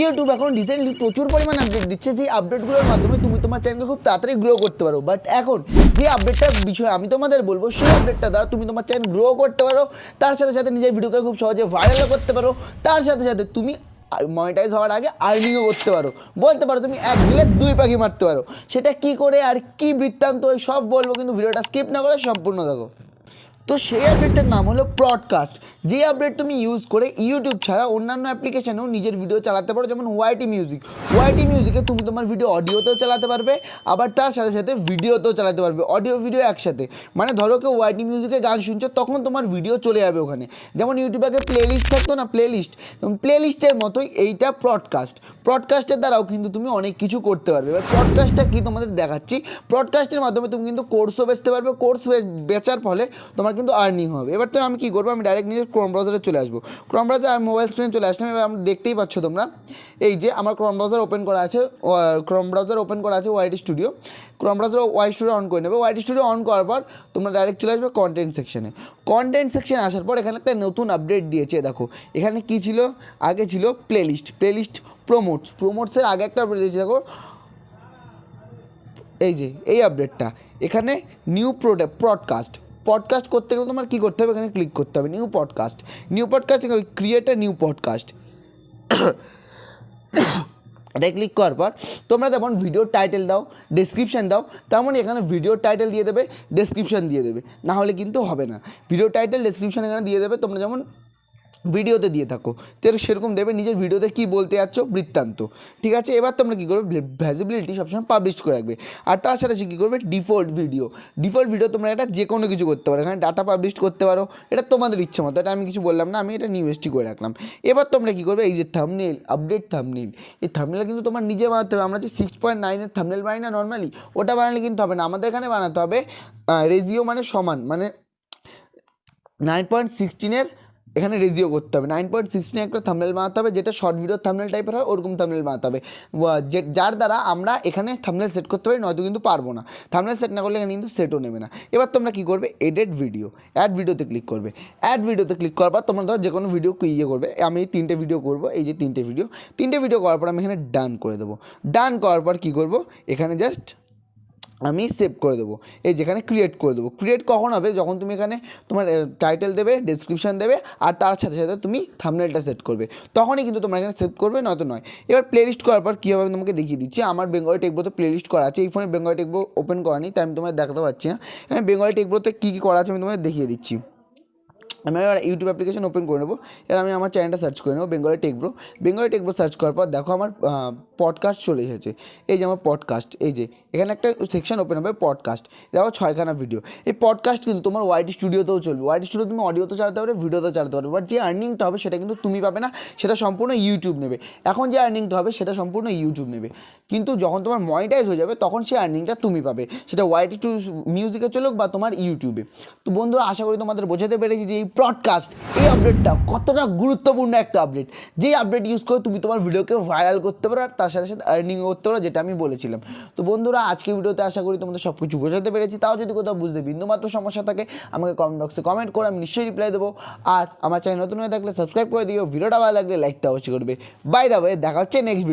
YouTube এখন recently প্রচুর পরিমাণ আপডেট দিচ্ছে যে আপডেটগুলোর মাধ্যমে তুমি তোমার চ্যানেলকে খুব তাড়াতাড়ি গ্রো করতে পারো। বাট এখন যে আপডেটটার বিষয়ে আমি তোমাদের বলব, সেই আপডেটটা দ্বারা তুমি তোমার চ্যানেল গ্রো করতে পারো, তার সাথে সাথে নিজের ভিডিওকে খুব সহজে ভাইরালও করতে পারো, তার সাথে সাথে তুমি মনিটাইজ হওয়ার আগে আর্নিংও করতে পারো। বলতে পারো তুমি এক দিলে দুই পাখি মারতে পারো। সেটা কি করে আর কি বৃত্তান্ত, সব বলব, কিন্তু ভিডিওটা স্কিপ না করে সম্পূর্ণ দেখো। তো সেই আপডেটটার নাম হলো প্রডকাস্ট যে আপডেট তুমি ইউজ করে ইউটিউব ছাড়া অন্যান্য অ্যাপ্লিকেশনেও নিজের ভিডিও চালাতে পারো, যেমন ওয়াইটি মিউজিক ওয়াইটি মিউজিকে তুমি তোমার ভিডিও অডিওতেও চালাতে পারবে, আবার তার সাথে সাথে ভিডিওতেও চালাতে পারবে অডিও ভিডিও একসাথে। মানে ধরো কেউ ওয়াইটি মিউজিকে গান শুনছো, তখন তোমার ভিডিও চলে যাবে ওখানে। যেমন ইউটিউবে আগে প্লে লিস্ট থাকতো না প্লে লিস্ট প্লে লিস্টের মতোই এইটা প্রডকাস্ট প্রডকাস্টের দ্বারাও কিন্তু তুমি অনেক কিছু করতে পারবে। এবার প্রডকাস্টটা কি তোমাদের দেখাচ্ছি? প্রডকাস্টের মাধ্যমে তুমি কিন্তু কোর্সও বেচতে পারবে। কোর্স বেচার ফলে তোমার কিন্তু আর্নিং হবে। এবার তো আমি কী করব? আমি ডাইরেক্ট নিজের ক্রোম ব্রাউজারে চলে আসব। ক্রোম ব্রাউজার আমি মোবাইল স্ক্রিনে চলে আসলাম। এবার আমি দেখতেই পাচ্ছ তোমরা, এই যে আমার ক্রোম ব্রাউজার ওপেন করা আছে ক্রোম ব্রাউজার ওপেন করা আছে YT studio Chrome browser Y studio on করে নেবে। ওয়াইটি স্টুডিও অন করার পর তোমরা ডাইরেক্ট চলে আসবে কন্টেন্ট সেকশনে কন্টেন্ট সেকশনে আসার পর এখানে একটা নতুন আপডেট দিয়েছে, দেখো। এখানে কি ছিল? আগে ছিল প্লেলিস্ট প্লেলিস্ট প্রোমোটস প্রোমোটসের আগে একটা আপডেট দিয়েছে, দেখো। এই যে, এই আপডেটটা এখানে নিউ প্রোডাক্ট প্রডকাস্ট পডকাস্ট করতে গেলে তোমার কী করতে হবে? এখানে ক্লিক করতে হবে। New podcast new podcast create new podcast এটা ক্লিক করার পর তোমরা তেমন ভিডিও টাইটেল দাও ডিসক্রিপশান দাও, তেমনই এখানে ভিডিও টাইটেল দিয়ে দেবে ডিসক্রিপশান দিয়ে দেবে। না হলে কিন্তু হবে না। ভিডিও টাইটেল ডিসক্রিপশান এখানে দিয়ে দেবে, তোমরা যেমন ভিডিওতে দিয়ে থাকো। তো সেরকম দেবে, নিজের ভিডিওতে কী বলতে যাচ্ছ? বৃত্তান্ত। ঠিক আছে? এবার তোমরা কী করবে? ভ্যাজিবিলিটি সবসময় পাবলিশ করে রাখবে। আর তার সাথে কী করবে? Default video. ডিফল্ট ভিডিও তোমরা এটা যে কোনো কিছু করতে পারো। এখানে ডাটা পাবলিশ করতে পারো। এটা তোমাদের ইচ্ছে মতো। এটা আমি কিছু বললাম না, আমি এটা নিউ এসটি করে রাখলাম। এবার তোমরা কী করবে? এই যে থামনেল আপডেট থামনেল এই থামনেল কিন্তু তোমার নিজে বানাতে হবে। আমরা যে সিক্স পয়েন্ট নাইনের থামনেল বানাই না নর্মালি ওটা বানালে কিন্তু হবে না। আমাদের এখানে বানাতে হবে রেজিও মানে সমান। মানে নাইন পয়েন্ট সিক্সটিনের এখানে রেজিও করতে হবে। নাইন পয়েন্ট সিক্সটিন একটা থামনেল বানাতে হবে, যেটা শর্ট ভিডিও থামনেল টাইপের হয়, ওরকম থামনেল বানাতে হবে। যে, যার দ্বারা আমরা এখানে থামনেল সেট করতে পারি, নয়তো কিন্তু পারব না। থামনেল সেট না করলে এখানে কিন্তু সেটও নেবে না। এবার তোমরা কী করবে? এডিট ভিডিও অ্যাড ভিডিওতে ক্লিক করবে। অ্যাড ভিডিওতে ক্লিক করার পর তোমরা ধরো যে কোনো ভিডিও ইয়ে করবে। আমি এই তিনটে ভিডিও করব, এই যে তিনটে ভিডিও তিনটে ভিডিও করার পর আমি এখানে ডান করে দেবো। ডান করার পর কী করব? এখানে জাস্ট আমি সেভ করে দেবো। এই যেখানে ক্রিয়েট করে দেবো। ক্রিয়েট কখন হবে? যখন তুমি এখানে তোমার টাইটেল দেবে ডেসক্রিপশন দেবে, আর তার সাথে সাথে তুমি থামনেলটা সেট করবে। তখনই কিন্তু তোমার এখানে সেভ করবে, নয়তো নয়। এবার প্লে লিস্ট করার পর কীভাবে তোমাকে দেখিয়ে দিচ্ছি? আমার বেঙ্গলি টেকব্রোতে প্লেলিস্ট করা আছে। এই ফোনে বেঙ্গলি টেকব্রো ওপেন করা নেই, তাই আমি তোমায় দেখাতে পাচ্ছি না। এখানে বেঙ্গলি টেকব্রোতে কী কী করা আছে আমি তোমায় দেখিয়ে দিচ্ছি। আমি এবার ইউটিউব অ্যাপ্লিকেশন ওপেন করে নেব। এবার আমি আমার চ্যানেলটা সার্চ করে নেব Bengali Techbro Bengali Techbro search করার পর দেখো আমার পডকাস্ট চলে এসেছে। এই যে আমার পডকাস্ট এই যে, এখানে একটা সেকশন ওপেন হবে পডকাস্ট দেখো ছয়খানা ভিডিও এই পডকাস্ট কিন্তু তোমার ওয়াইটি স্টুডিওতেও চলবে। ওয়াইটি স্টুডিও তুমি অডিওতেও চালাতে পারবে ভিডিওতেও চালাতে পারবে। বাট যে আর্নিংটা হবে সেটা কিন্তু তুমি পাবে না, সেটা সম্পূর্ণ ইউটিউব নেবে। এখন যে আর্নিংটা হবে সেটা সম্পূর্ণ ইউটিউব নেবে। কিন্তু যখন তোমার মনিটাইজ হয়ে যাবে, তখন সেই আর্নিংটা তুমি পাবে। সেটা ওয়াইটি টু মিউজিকে চলুক বা তোমার ইউটিউবে তো বন্ধুরা, আশা করি তোমাদের বোঝাতে পেরেছি যে এই প্রডকাস্ট এই আপডেটটা কতটা গুরুত্বপূর্ণ একটা আপডেট যেই আপডেট ইউজ করে তুমি তোমার ভিডিওকে ভাইরাল করতে পারো আর তার সাথে সাথে আর্নিংও করতে পারো, যেটা আমি বলেছিলাম। তো বন্ধুরা, আজকে ভিডিওতে আশা করি তোমাদের সব কিছু বোঝাতে পেরেছি। তাও যদি কোথাও বুঝতে বিন্দুমাত্র সমস্যা থাকে, আমাকে কমেন্ট বক্সে কমেন্ট করে আমি নিশ্চয়ই রিপ্লাই দেবো। আর আমার চ্যানেল নতুন হয়ে থাকলে সাবস্ক্রাইব করে দিও। ভিডিওটা ভালো লাগলে লাইকটা অবশ্যই করবে। বাই দা দেখা হচ্ছে নেক্সট ভিডিও